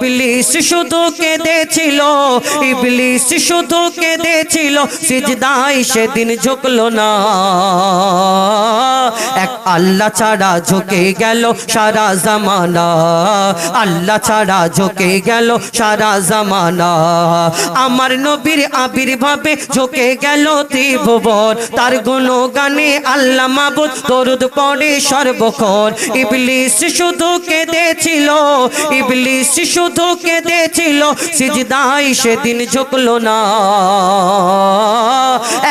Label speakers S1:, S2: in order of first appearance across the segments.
S1: ইবলিস শুধু কেঁদেছিল, ইবলিস শুধু কেঁদেছিল সিজদাই সেদিন ঝুঁকলো না। এক আল্লাহ ছাড়া ঝুঁকে গেল সারা জামানা। আল্লাহ ছাড়া ঝুঁকে গেল সারা জামানা। আমার নবীর আবির্ভাবে ঝুঁকে গেল ত্রিভুবন। তার গুণগানে আল্লাহ মাবুদ দরুদ পড়ে সর্বক্ষণ। ইবলিস শুধু কেঁদেছিল, ইবলিস শুধু কেঁদেছিল সিজদাই সেদিন ঝুঁকলো না।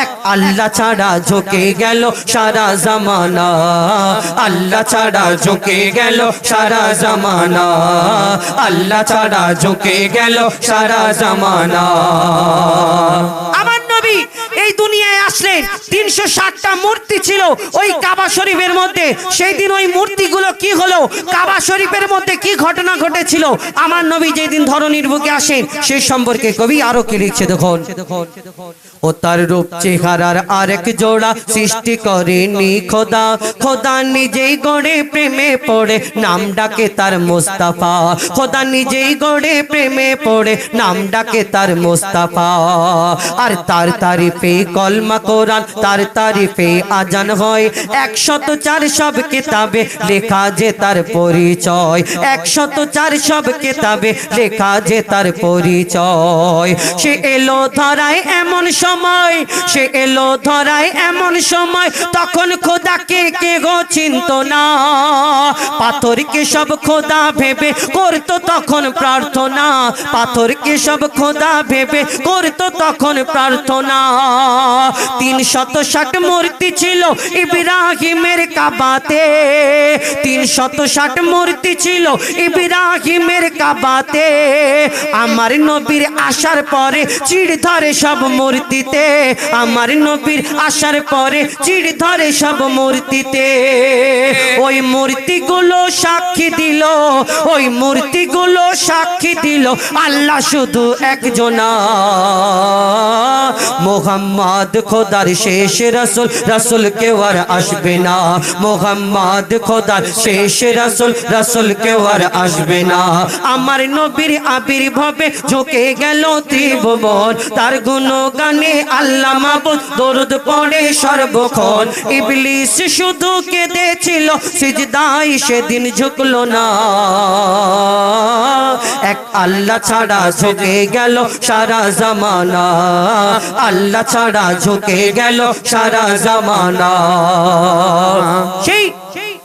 S1: এক আল্লাহ ছাড়া ঝুঁকে গেল সারা জামানা। আল্লাহ ছাড়া ঝুঁকে গেল সারা জামানা। আল্লাহ ছাড়া ঝুঁকে গেল সারা জামানা।
S2: আমার নবী এই দুনিয়ায় আসলেন তিনশো ষাটটা মূর্তি ছিল ওই কাবা শরীফের মধ্যে। সেই দিন ওই মূর্তিগুলো কি হলো? কাবা শরীফের মধ্যে কি ঘটনা ঘটেছিল? আমার নবী যেদিন ধরনীর বুকে আসেন সেই সম্পর্কে কবি আরও কি লিখছে দেখুন।
S1: ও তার রূপ চেহারার আরেক জোড়া সৃষ্টি করেনি খোদা। খোদা নিজেই গড়ে প্রেমে পড়ে, নাম ডাকে তার মোস্তাফা। খোদা নিজেই গড়ে প্রেমে পড়ে, নাম ডাকে তার মোস্তাফা। আর তার তারিফে কলমা কোরআন, তার তারিফে আজান হয়। একশত চার সব কিতাবে লেখা যে তার পরিচয়। একশত চার সব কিতাবে লেখা যে তার পরিচয়। সে এলো ধরায় এমন সময় সে এলো ধরায় এমন সময়, তখন খোদাকে কে গো চিন্ত না। পাথরকে সব খোদা ভেবে করতো তখন প্রার্থনা। পাথরকে সব খোদা ভেবে করতো তখন প্রার্থনা। তিন শত ষাট মূর্তি ছিল ইব্রাহিমের কাবাতে। তিন শত ষাট মূর্তি ছিল ইব্রাহিমের কাবাতে। আমার নবীর আসার পরে চিড় ধরে সব মূর্তিতে, আমার নবীর আসার পরে চিড় ধরে সব মূর্তিতে। ওই মূর্তিগুলো সাক্ষী দিল, ওই মূর্তিগুলো সাক্ষী দিল, আল্লাহ শুধু একজনা মোহাম্মদ খোদার শেষ রসুল রসুল কেউ আর আসবে না। মোহাম্মদ খোদার শেষ রসুল রসুল কেউ আর আসবে না। আমার নবীর আবির্ভাবে ঝুঁকে গেল ত্রিভুবন, তার গুণগানে আল্লাহ দরুদ পড়ে সর্বক্ষণ। ইবলিস শুধু কেঁদেছিল সিজদাই সেদিন ঝুঁকলো না। এক আল্লাহ ছাড়া ঝুঁকে গেল সারা জামানা। আল্লাহ ছাড়া ঝুঁকে গেল সারা জামানা।
S2: সেই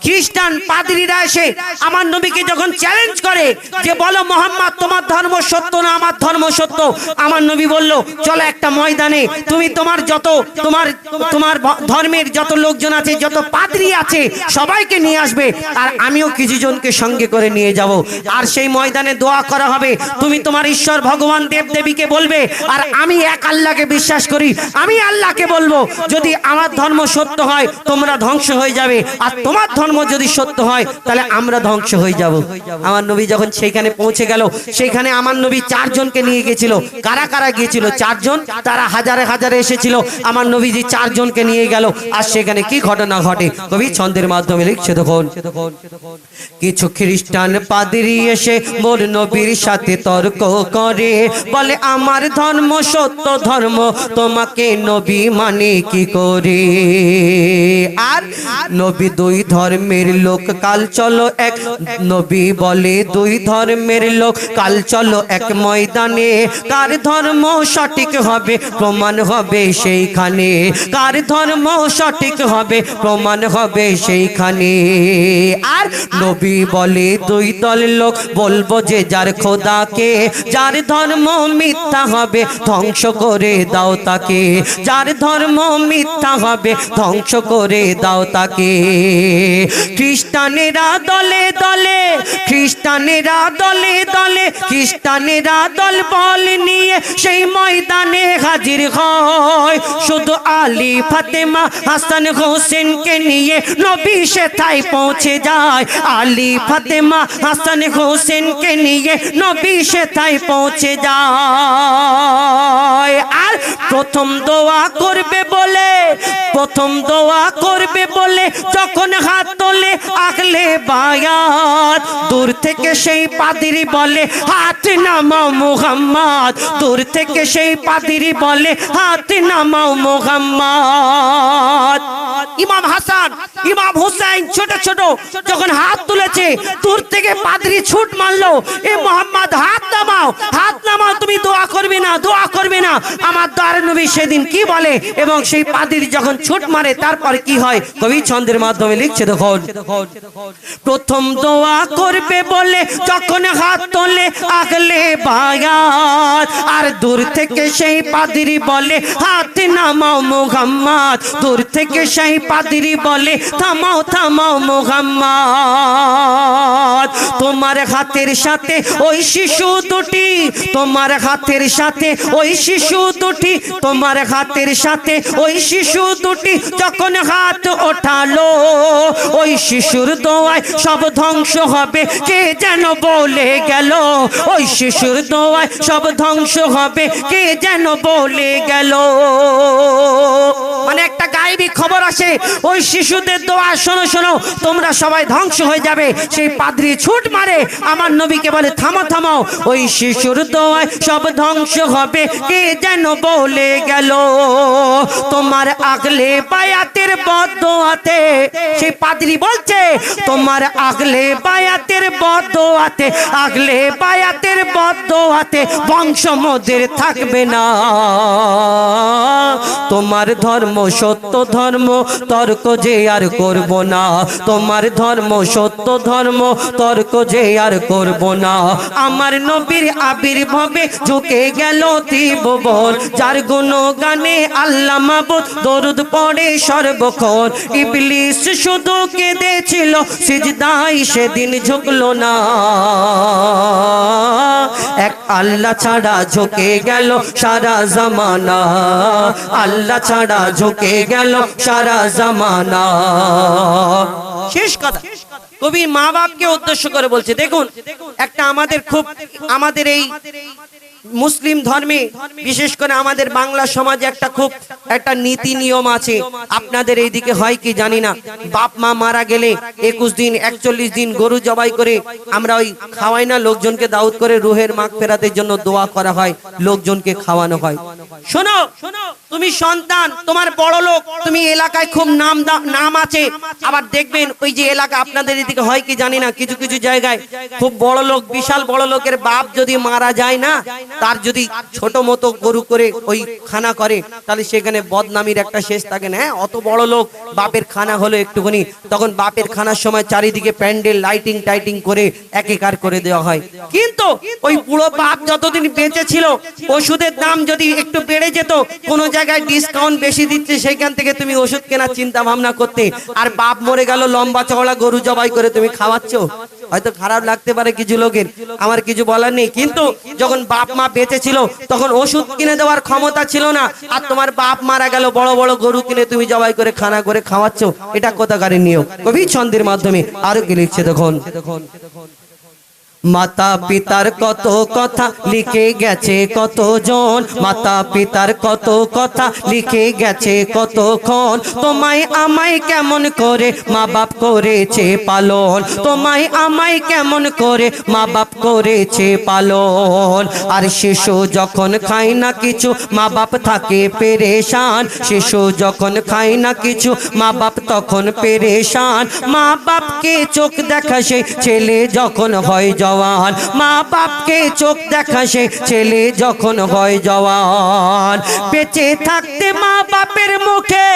S2: খ্রিস্টান পাদ্রীরা এসে আমার নবীকে যখন চ্যালেঞ্জ করে যে বলো মোহাম্মদ, তোমার ধর্ম সত্য না আমার ধর্ম সত্য? আমার নবী বলল, চলো একটা ময়দানে, তুমি তোমার যত, তোমার তোমার ধর্মের যত লোকজন আছে, যত পাদ্রী আছে, সবাইকে নিয়ে আসবে, আর আমিও কিছু জনকে সঙ্গে করে নিয়ে যাব। আর সেই ময়দানে দোয়া করা হবে, তুমি তোমার ঈশ্বর ভগবান দেব দেবীকে বলবে, আর আমি এক আল্লাহকে বিশ্বাস করি, আমি আল্লাহকে বলব, যদি আমার ধর্ম সত্য হয়, তোমরা ধ্বংস হয়ে যাবে, আর তোমার ধর্ম যদি সত্য হয়, তাহলে আমরা ধ্বংস হয়ে যাব। আমার নবী যখন সেইখানে পৌঁছে গেল, সেইখানে আমার নবী চারজনকে নিয়ে গেছিল কারা কারা গিয়েছিল? চারজন? তারা হাজারে হাজারে এসেছিল। আমার নবীজি চারজনকে নিয়ে গেল। আর সেখানে কি ঘটনা ঘটে? কবি ছন্দের মাধ্যমে লিখছে তখন। কিছু খ্রিস্টান পাদ্রী এসে মোর নবীর সাথে তর্ক করে। বলে, আমার ধর্ম সত্য ধর্ম, তোমাকে নবী মানে কি করে? আর নবী দুই ধর্মের লোক, কাল চলো এক নবী বলে দুই ধর্মের লোক, কাল চলো এক ময়দানে। কার ধর্ম সঠিক হবে, প্রমাণ হবে সেইখানে। কার ধর্ম সঠিক হবে, প্রমাণ হবে সেইখানে। আর নবী বলে দুই দল লোক, বলব যে যার খোদাকে, যার ধর্ম মিথ্যা হবে, ধ্বংস করে দাও তাকে। যার ধর্ম মিথ্যা হবে, ধ্বংস করে দাও তাকে। খ্রিস্টানেরা দলে দলে, খ্রিস্টানেরা দলে দলে, খ্রিস্টানেরা দল বল নিয়ে সেই ময়দানে হাজির হয়। শুধু আলী, ফাতেমা, হাসান, হোসেনকে নিয়ে নবী সেথায় পৌঁছে যায়। আলী, ফাতেমা, হাসান, হোসেনকে নিয়ে নবী সেথায় পৌঁছে যায়। আর প্রথম দোয়া করবে বলে, প্রথম দোয়া করবে বলে যখন হাত তোলে আগলে বায়াত। দূর থেকে সেই পাদিরি বলে, হাত নামাও মোহাম্মদ। দূর থেকে সেই পাদিরি বলে, হাত নামাও মোহাম্মদ। ইমাম হাসান, ইমাম হুসাইন ছোট ছোট যখন হাত তুলেছে, দূর থেকে পাদরি ছুট মারলো, এ মোহাম্মদ, হাত নামাও হাত নামাও, তুমি দোয়া করবে না, দোয়া করবে না। আমার দ্বার নবী সেদিন কি বলে? এবং সেই পাদরি যখন ছুট মারে, তারপর কি হয়? কবি ছন্দের মাধ্যমে লিখছে দেখুন প্রথম দোয়া করবে বলে যখন হাত তোলে আগলে বায়াত। আর দূর থেকে সেই পাদিরি বলে, হাত নামাও মোহাম্মদ। দূর থেকে সেই পাদিরি বলে, থামাও থামাও মোহাম্মদ। তোমার হাতের সাথে ওই শিশু দুটি, তোমার হাতের সাথে ওই শিশু দুটি, তোমার হাতের সাথে ওই শিশু দুটি যখন হাত ওঠালো ওই শিশুর দোয়ায় সব ধ্বংস হবে। কে যেন বলে গেল, ওই শিশুর দোয়ায় সব ধ্বংস হবে। কে যেন বলে গেল। মানে একটা গায়েবী খবর আসে, ওই শিশুদের দোয়া, শোনো শোনো, তোমরা সবাই ধ্বংস হয়ে যাবে। সেই পাদ্রি ছুট মারে, আমার নবীকে বলে, থামো থামাও ওই শিশুর দোয়ায় সব ধ্বংস হবে। কে যেন বলে গেল, তোমার আগলে বায়াতের বদোয়াতে সেই পাদ্রি বলছে, তোমার আগলে বায়াতের বদোয়াতে, আগলে বায়াতের বদোয়াতে বংশ মোদের থাকবে না। তোমার ধর্ম সত্য ধর্ম, তর্ক যে আর করব না। তোমার ধর্ম সত্য ধর্ম, তর্ক যে আর করব না। আমার নবীর আবির্ভাবে ঝুঁকে গেল ত্রিভুবন, যার গুণ গানে আল্লাহ মাবুদ দরুদ পড়ে সর্বক্ষণ। ইবলিস শুধু কেঁদেছিল সিজদাই সেদিন ঝুঁকলো না। এক আল্লাহ ছাড়া ঝুঁকে গেল সারা জামানা। আল্লাহ ছাড়া ঝুঁকে গেল সারা জামানা। শেষ কথা। কবির মা বাপকে উদ্দেশ্য করে বলছে, দেখুন, একটা আমাদের খুব আমাদের এই মুসলিম ধর্মে, বিশেষ করে আমাদের বাংলা সমাজে একটা খুব একটা নীতি নিয়ম আছে। আপনাদের এইদিকে হয় কি জানি না? বাপ, মা মারা গেলে একুশ দিন, একচল্লিশ দিন গরু জবাই করে আমরা ওই খাওয়াই না, লোকজনকে দাউদ করে রুহের মাগ ফেরাতের জন্য দোয়া করা হয়, লোকজনকে খাওয়ানো হয়। শোনো! তুমি সন্তান, তোমার বড় লোক, তুমি এলাকায় খুব নাম নাম আছে। আবার দেখবেন ওই যে এলাকা আপনাদের এদিকে হয় কি জানি না, কিছু কিছু জায়গায় খুব বড় লোক, বিশাল বড় লোকের বাপ যদি মারা যায় না, তার যদি ছোট মতো গরু করে ওই খানা করে, তাহলে সেখানে বদনামির একটা শেষ থাকে না হ্যাঁ? অত বড় লোক, বাপের খানা হলো একটুখানি, তখন বাপের খানার সময় চারিদিকে প্যান্ডেল, লাইটিং, টাইটিং করে একেকার করে দেওয়া হয়। কিন্তু ওই বুড়ো বাপ যতদিন বেঁচে ছিল, ওষুধের দাম যদি একটু বেড়ে যেত, কোনো জায়গায় ডিসকাউন্ট বেশি দিচ্ছে, সেইখান থেকে তুমি ওষুধ কেনার চিন্তা ভাবনা করতে। আর বাপ মরে গেল, লম্বা চওড়া গরু জবাই করে তুমি খাওয়াচ্ছ। হয়তো খারাপ লাগতে পারে কিছু লোকের, আমার কিছু বলার নেই। কিন্তু যখন বাপ মা বেঁচে ছিল, তখন ওষুধ কিনে দেওয়ার ক্ষমতা ছিল না। আর তোমার বাপ মারা গেল, বড় বড় গরু কিনে তুমি জবাই করে খানা করে খাওয়াচ্ছ। এটা কোথাকারের নিয়ম? কবি ছন্দের মাধ্যমে আরও কি লিখছে দেখুন। মাতা পিতার কত কথা লিখে গেছে কতজন? মাতা পিতার কত কথা লিখে গেছে কতক্ষণ? তোমায় আমায় কেমন করে মা বাপ করেছে পালন? তোমায় আমায় কেমন করে মা বাপ করেছে পালন? আর শিশু যখন খায় না কিছু মা বাপ থাকে পেরেশান। শিশু যখন খায় না কিছু মা বাপ তখন পেরেশান। মা বাপকে চোখ দেখা সেই ছেলে যখন হয় জওয়ান। মা বাপকে চোখ দেখা সে ছেলে যখন হয় জওয়ান। বেঁচে থাকতে মা বাপের মুখে,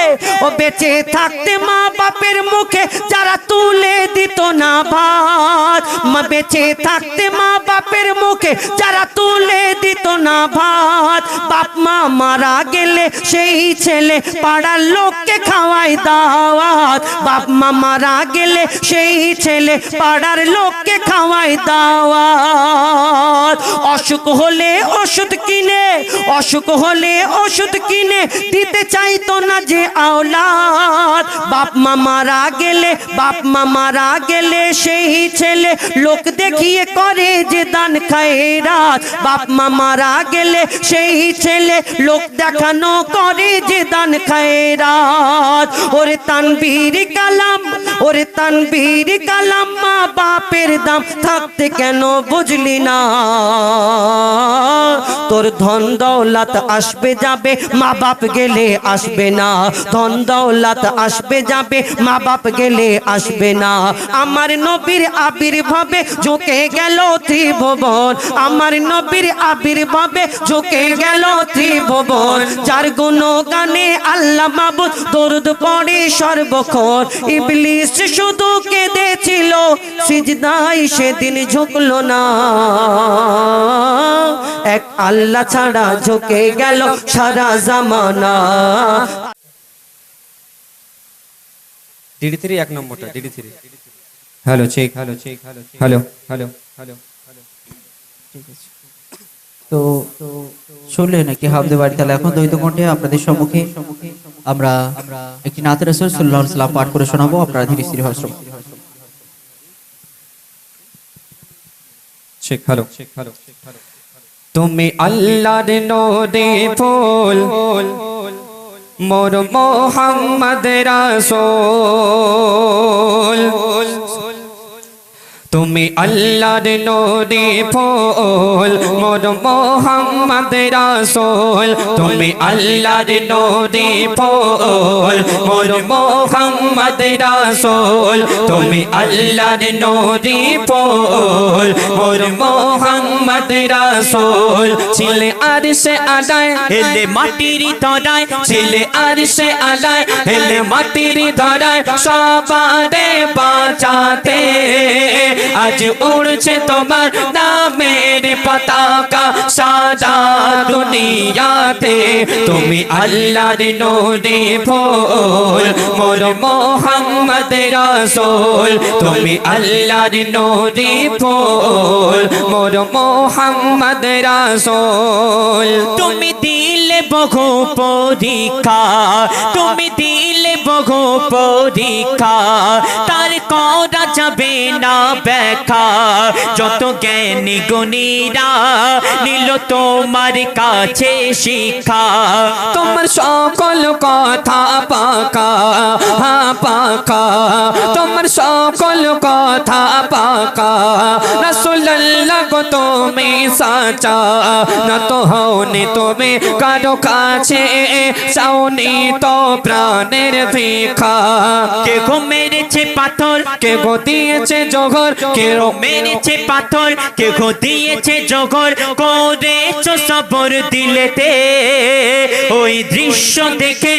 S2: ও বেঁচে থাকতে মা বাপের মুখে যারা তুলে দিত না ভাত। মা বেঁচে থাকতে মা বাপের মুখে যারা তুলে দিত না ভাত। বাপ মা মারা গেলে সেই ছেলে পাড়ার লোককে খাওয়াই দাওয়াত। বাপ মা মারা গেলে সেই ছেলে পাড়ার লোককে খাওয়াই দাওয়াত। অসুখ হলে ওষুধ কিনে, অসুখ হলে ওষুধ কিনে, দিতে চাইতো না যে আওলাদ। বাপ মা মারা গেলে, বাপ মা মারা গেলে সেই ছেলে লোক দেখিয়ে করে যে দান খায়রাত বাপ মা মারা গেলে সেই ছেলে লোক দেখানো করে যে দান খায়রাত ওরে তানবীর কালাম, ওরে তানবীর কালাম, মা বাপের দাম থাকতে কেন বুঝলি না? তোর ধন দৌলত আসবে যাবে, মা বাপ গেলে আসবে না। ধন দৌলত আসবে যাবে, মা বাপ গেলে আসবে না। আমার নবীর আবির্ভাবে ঝুঁকে গেল ত্রিভুবন। আমার নবীর আবির্ভাবে ঝুঁকে গেল ত্রিভুবন। যার গুণ গানে আল্লাহ মাবুদ দরুদ পড়ে সর্বক্ষণ। ইবলিস শুধু কেঁদেছিল সিজদাই সেদিন ঝুঁকলো না। এক আল্লাহ ছাড়া ঝুঁকে গেল সারা জামানা।
S3: ডিডি থ্রি এক নম্বরটা DD three hello check hello check hello hello hello hello
S4: তো শুনলেন নাকি হামদে বাড়ি তাহলে এখন দ্বৈত কণ্ঠে আপনাদের সম্মুখে আমরা একটি নাতের রসুল সাল্লাহ সাল্লাম পাঠ করে শোনাবো আপনারা ধীরে করুন।
S3: চেক হ্যালো হ্যালো তুমি আল্লাহর নদী ফুল মোর মোহাম্মদ রাসূল। তুমি আল্লাহর নদী ফুল, মোর মোহাম্মদ রাসূল। তুমি আল্লাহর নদী ফুল, মোর মোহাম্মদ রাসূল। তুমি আল্লাহর নদী ফুল, মোর মোহাম্মদ রাসূল। ছিলে আরশে আলায় হেলে মাটির ধরায়। ছিলে আরশে আলায় হেলে মাটির ধরায়। সবারে বাঁচাতে আজ উড়ছে তোমার নামের পতাকা সাদা দুনিয়াতে। তুমি আল্লাহর নূরে ফুল মোর মোহাম্মদ রাসূল। তুমি আল্লাহর নূরে ফুল মোর মোহাম্মদ রাসূল।
S2: তুমি দিলে বহু পরীক্ষা, তুমি দিলে বহু পরীক্ষা তার করা যাবে না ব্যাখ্যা যত জ্ঞানী গুণীরা নিল তোমার কাছে শিক্ষা
S3: তোমার সকল কথা পাকা হা পাকা তোমার সকল কথা পাকা রসুল্লাহ গো তুমি সাচা না তো হওনি তুমি কারও কাছে চাওনি তো প্রাণের ভিখা
S2: কে গো মেরেছে পাথর
S3: কে গো দিয়েছে জগর কে রো
S2: মেরেছে পাথর কে গো দিয়েছে জগর করেছ সবর দিলেতে। ওই দৃশ্য দেখে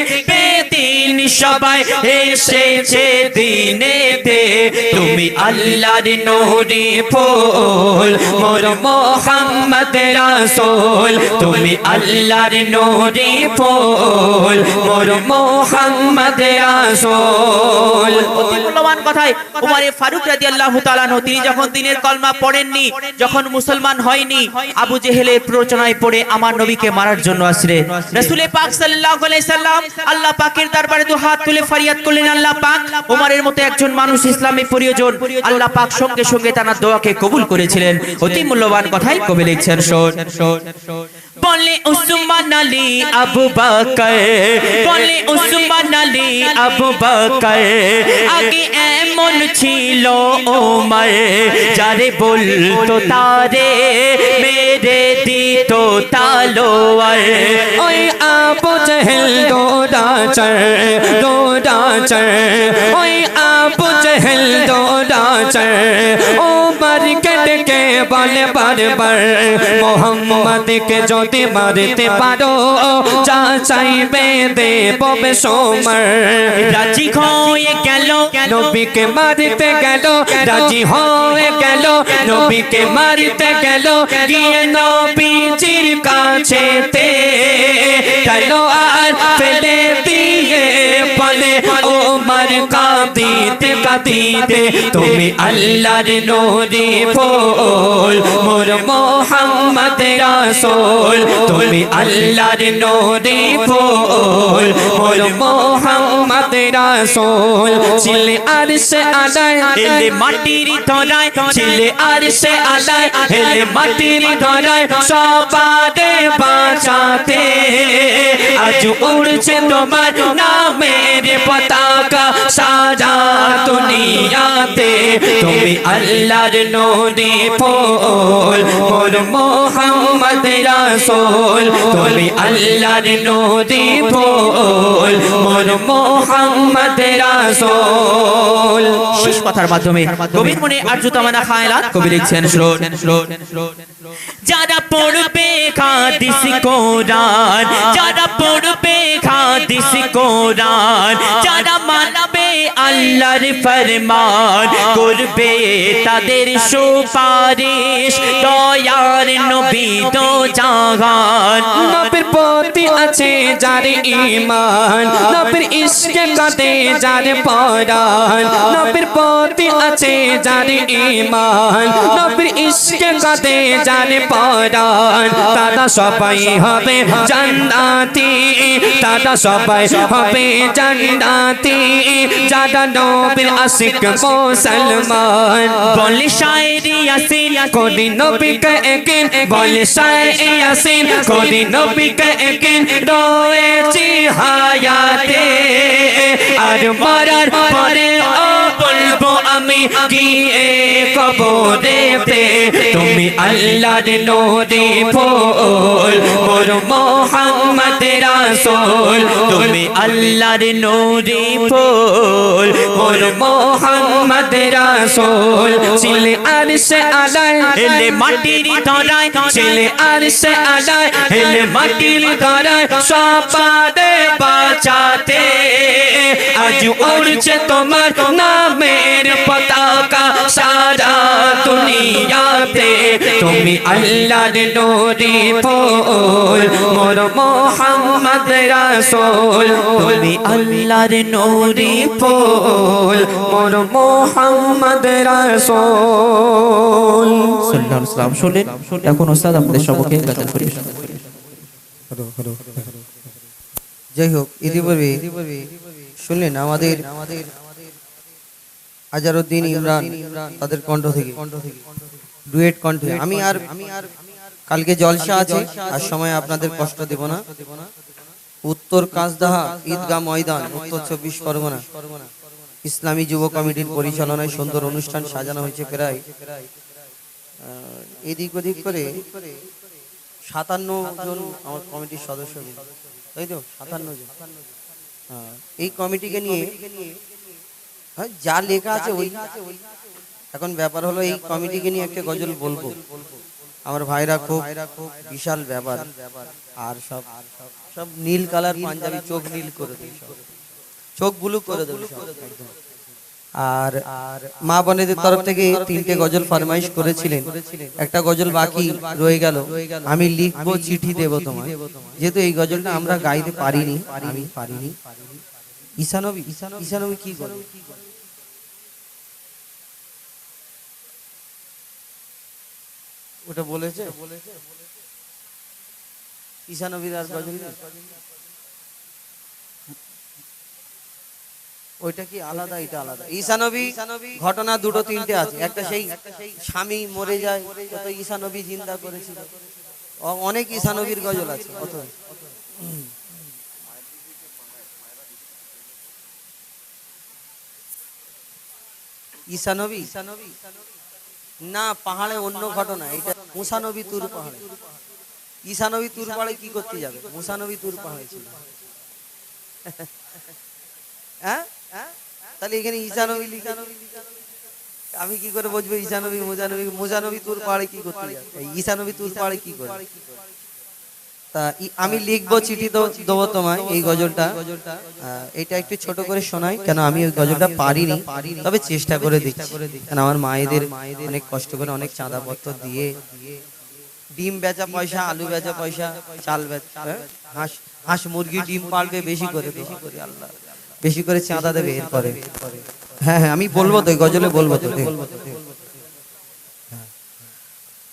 S2: বেদিন সবাই এসেছে দিনেতে তুমি আল্লাহর নূরে ফুল মোর মোহাম্মদ রাসূল। তুমি আল্লাহর নূরে ফুল মোর মোহাম্মদ রাসূল।
S5: অতি মূল্যবান কথায় উমারে ফারুক রাদিয়াল্লাহু তাআলা আনহু তিনি যখন দিনের কলমা পড়েননি যখন মুসলমান হয়নি আবু জেহেলের প্ররোচনায় পড়ে আমার নবীকে মারার জন্য আসলেন রাসূলে পাক সাল্লাল্লাহু আলাইহি সাল্লাম আল্লাহ পাকের দরবারে দু হাত তুলে ফরিয়াদ করলেন আল্লাহ পাক। উমারের মতো একজন মানুষ, ইসলামে প্রিয়জন। আল্লাহ পাক সঙ্গে সঙ্গে তার দোয়াকে কবুল করেছিলেন। অতি মূল্যবান কথাই কবি লিখছেন, শোন। বলে উসমান আলী আবু বকর, বলে উসমান আলী আবু বকর, আগে এমন ছিল ওমর, যারে বলতো তারে, মেরে দিত তালোয়ার।
S3: ওই আবু জহেল দোডাচর দোডাচর ওই আবু জহেল দোডাচর ও মার্কেট কে বলে বারবার মোহাম্মদকে যদি মারতে পারো যা চাইবে দেব সোমর
S2: রাজি হয়ে গেল
S3: নবীকে মারতে গেল রাজি হয়ে গেল নবীকে মারতে গেল গিয়ে নবীজির কাছে তে গেল আর ফেলে দিয়ে বলে ও মার কাঁদিতে কাঁদিতে তুমি আল্লাহর নূরে ফুল, মোর মোহাম্মদ রাসূল। তুমি আল্লাহর নূরে ফুল, মোর মোহাম্মদ রাসূল। ছিলে আরশে আলায়
S5: হেলে মাটির ধরায়,
S3: ছিলে আরশে আলায় হেলে মাটির ধরায় সবারে বাঁচাতে। আজ উড়ছে তোমার নামের পতাকা সারা দুনিয়াতে তুমি আল্লাহর নূরে ফুল মোর মোহাম্মদ রাসূল তুমি আল্লাহর নূরে ফুল মোর মোহাম্মদ রাসূল।
S5: শেষ কথার মাধ্যমে কবির মনে আর্য তামানা খায়লাত কবি লিখছেন শ্রোণ যারা পড়বে হাদিস কোরআন যারা পড়বে হাদিস কোরআন যারা মানবে আল্লাহর ফরমান করবে তাদের সুপারিশ। দয়ার নবী তো জাহান
S3: নবীর প্রতি আছে যার ঈমান। নবীর ইশকে কাঁদে যার পরাণ। নবীর প্রতি আছে যার ঈমান। নবীর ইশকে কাঁদে যার পরাণ। তারা সবাই হবে জান্নাতি। তারা সবাই হবে জান্নাতি। যারা নবীর আশিক মুসলমান।
S5: বলে শায়রি আসির
S3: কোদি নবী কে একিন। বলে শায়ে ইয়াসিন কোদি নবী কে একিন। রয়েছি হায়াতে আর মরার পরে ও বলব আমি গিয়ে কবরেতে তুমি আল্লাহর নূরে ফুল মোর মোহাম্মদ রাসূল
S5: তুমি আল্লাহর নূরে ফুল
S3: মোর মোহাম্মদ রাসূল ছিলে আরশে আলায়
S5: এলে মাটির ধরায়
S3: ছিলে আরশে আলায় হেলে মাটির ধরায় সবারে বাঁচাতে আজ উড়ছে তোমার নামের পতাকা সারা দুনিয়াতে তুমি আল্লাহর নূরে ফুল মোর মোহাম্মদ রাসূল তুমি আল্লাহর নূরে ফুল মোর মোহাম্মদ রাসূল।
S4: সাল্লাল্লাহু আলাইহি সাল্লাম শুনলেন এখন ওস্তাদ আপনাদের সম্মুখে গাজাল পরিবেশন
S2: যাই হোক ইতিপূর্বে শুনলেন আমাদের আমাদের আজারউদ্দিন ইমরান তাদের কণ্ঠ থেকে। ডুয়েট কণ্ঠে। আমি আর আমি আর কালকে জলসা আছে আর সময় আপনাদের কষ্ট দেব না। উত্তর কাজদাহা ঈদগাহ ময়দান উত্তর চব্বিশ পরগনা। ইসলামী যুব কমিটির পরিচালনায় সুন্দর অনুষ্ঠান সাজানো হয়েছে প্রায় এদিক ওদিক করে সাতান্ন জন আমার কমিটির সদস্য তাই তো? সাতান্ন জন। হ্যাঁ, এই কমিটিকে নিয়ে হ্যাঁ, যা লেখা আছে ওই এখন ব্যাপার হলো এই কমিটিকে নিয়ে একটা গজল বলব। আমার ভাইরা খুব বিশাল ব্যাপার। আর সব সব নীল কালার পাঞ্জাবি চোখ নীল করে দেবে চোখ ব্লু করে দেবে আর মা বোনেদের তরফ থেকে তিনটে গজল ফরমাইশ করেছিলেন। একটা গজল বাকি রয়ে গেল। আমি লিখব, চিঠি দেব তোমায়। যেহেতু এই গজলটা আমরা গাইতে পারিনি পারিনি। ঈশানবী ঈশানবী কি করে ওটা বলেছে? ঈশানবীর আর গজল ওইটা কি আলাদা এটা আলাদা? ঈশানবী ঘটনা দুটো তিনটে আছে। একটা সেই স্বামী মরে যায় কত ঈশানবী জিন্দা করেছিল। অনেক ঈশানবীর গজল আছে কত ঈশানবী ঈশানবী না, পাহাড়ে অন্য ঘটনা, এটা মুসানবী তুর পাহাড়ে। ঈশানবী তুর পাহাড়ে কি করতে যাবে? মুসানবী তুর পাহাড়ে ছিল। হ্যাঁ? তাহলে এখানে ঈশানবী লিখানবী আমি কি করে বুঝব ঈশানবী মুজানবী মুজানবী তুর পাহাড়ে কি করতে যাবে? ঈশানবী তুর পাহাড়ে কি করে তা আমি লিখব চিঠি দেবো তোমায় এই গজলটা। এটা একটু ছোট করে শোনাই কেন আমি ওই গজলটা পারিনি। তবে চেষ্টা করে দেখছি কেন আমার মায়েদের অনেক কষ্ট করে অনেক চাঁদা পত্র দিয়ে ডিম বেচা পয়সা আলু বেচা পয়সা চাল বেচা হ্যাঁ? হাঁস হাঁস মুরগি ডিম পালবে বেশি করে বেশি করে আল্লাহ বেশি করে চাঁদা দেবে এরপরে হ্যাঁ হ্যাঁ আমি বলব তো গজলে বলব তো।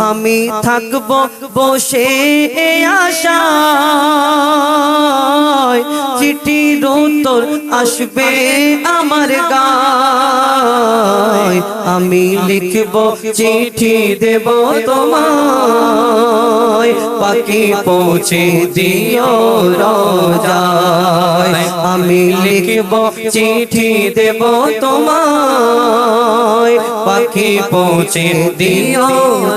S2: আমি থাকব বসে আশা চিঠির তোর আসবে আমার আমি লিখব, চিঠি দেব তোমায়। পাখি পৌঁছে দিও রোজায়। আমি লিখব, চিঠি দেব তোমায়। পাখি পৌঁছে দিও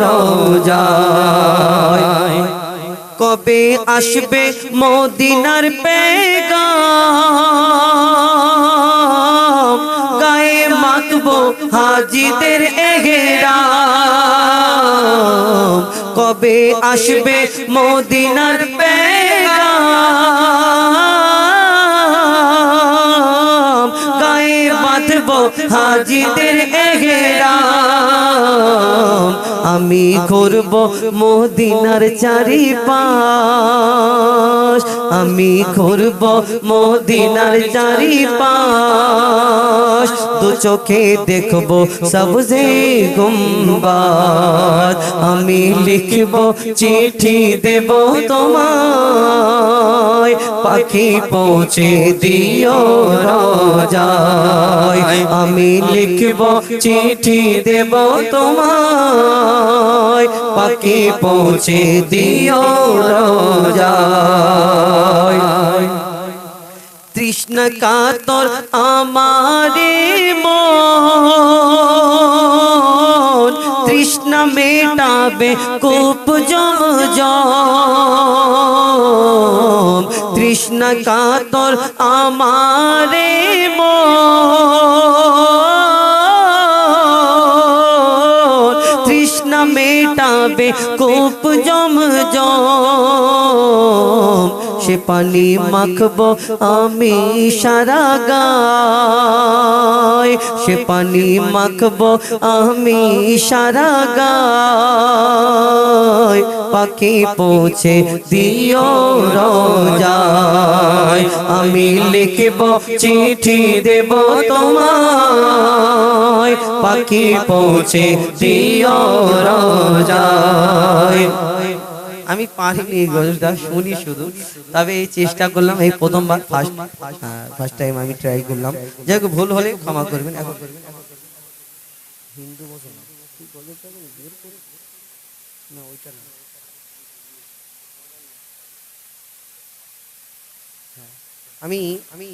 S2: রোজায়। কবে আসবে মদিনার পেগাম? মাতবো হাজিদের এগেরা কবে আসবে মদিনার পেগা গায়ে বাঁধবো হাজিদের আমি করব মদিনার চারি পাশ আমি করব মদিনার চারি পাশ দু চোখে দেখব সবজে গুম্বাদ আমি লিখব চিঠি দেব তোমায়। পাখি পৌঁছে দিও রাজায়। আমি লিখব চিঠি দেব তোমায়। পাখি পৌঁছে দিও তৃষ্ণ কাতর আমারে মন, তৃষ্ণ মেটাবে কূপ জম তৃষ্ণ কাতর আমারে মন তৃষ্ণ মেটাবে কূপ জম জম সে পানি মাখবো আমি সারা গায়। সে পানি মাখবো আমি সারা গায়। পাখি পৌঁছে দিও রোজায়। আমি লিখব, চিঠি দেব তোমায়। পাখি পৌঁছে দিও রোজায়। আমি পারিনি গজলটা শুনি শুধু। তবে এই চেষ্টা করলাম এই প্রথমবার ফার্স্ট ফার্স্ট টাইম আমি ট্রাই করলাম। যাই হোক ভুল হলে ক্ষমা করবেন এখন হিন্দু না ওইটা না। হ্যাঁ, আমি আমি